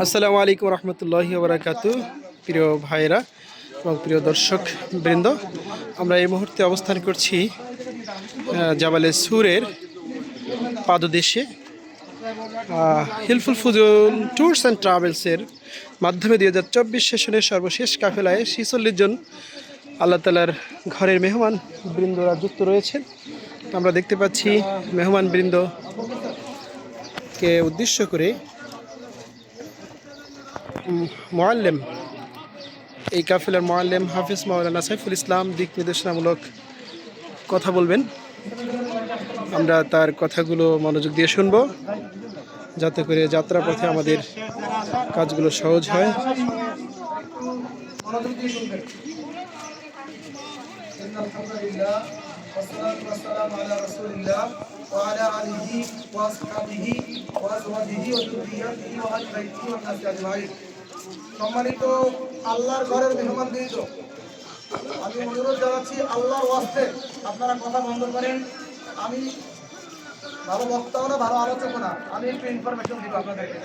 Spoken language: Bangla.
আসসালামু আলাইকুম রহমতুল্লাহ বারাকাতু প্রিয় ভাইরা এবং প্রিয় দর্শক বৃন্দ, আমরা এই মুহূর্তে অবস্থান করছি জাবালে সুরের পাদদেশে। হিলফুল ফুজুল ট্যুরস অ্যান্ড ট্রাভেলসের মাধ্যমে দুই হাজার চব্বিশ সেশনের সর্বশেষ কাফেলায় ছিচল্লিশ জন আল্লাহ তালার ঘরের মেহমান বৃন্দরা যুক্ত রয়েছেন। আমরা দেখতে পাচ্ছি, মেহমান বৃন্দকে উদ্দেশ্য করে মোয়াল্লেম এই কাফেলার মোয়াল্লেম হাফিজ মাওলানা সাইফুল ইসলাম দিক নির্দেশনামূলক কথা বলবেন আমরা তার কথাগুলো মনোযোগ দিয়ে শুনবো যাতে করে যাত্রা পথে আমাদের কাজগুলো সহজ হয় إن الحمد لله والصلاة والسلام على رسول الله وعلى آله وأصحابه وأزواجه وذريته وأهل بيته والناس أجمعين সম্মানিত আল্লাহর ঘরের মেহমান দিয়েছ আমি অনুরোধ জানাচ্ছি আল্লাহর ওয়াস্তে আপনারা কথা বন্ধ করেন। আমি ভালো বক্তাও না, ভালো আলোচক না। আমি একটু ইনফরমেশন দিব আপনাদেরকে।